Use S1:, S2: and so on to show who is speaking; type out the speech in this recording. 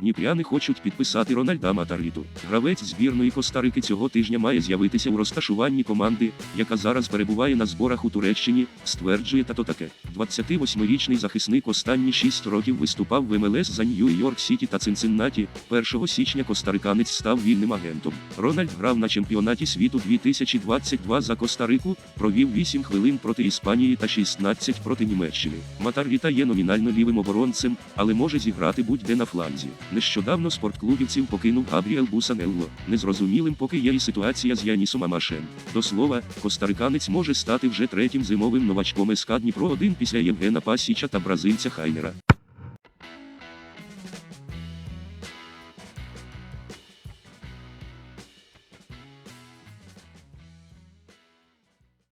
S1: Дніпряни хочуть підписати Рональда Матаріту. Гравець збірної Костарики цього тижня має з'явитися у розташуванні команди, яка зараз перебуває на зборах у Туреччині, стверджує тато таке. 28-річний захисник останні 6 років виступав в МЛС за Нью-Йорк Сіті та Цинциннаті. 1 січня костариканець став вільним агентом. Рональд грав на чемпіонаті світу 2022 за Костарику, провів 8 хвилин проти Іспанії та 16 проти Німеччини. Матарвіта є номінально лівим оборонцем, але може зіграти будь-де на фланзі. Нещодавно спортклубівців покинув Габріел Бусанелло. Незрозумілим поки є і ситуація з Янісом Амашем. До слова, костариканець може стати вже третім зимовим новачком СК Дніпро 1 після Євгена Пасіча та бразильця Хайнера.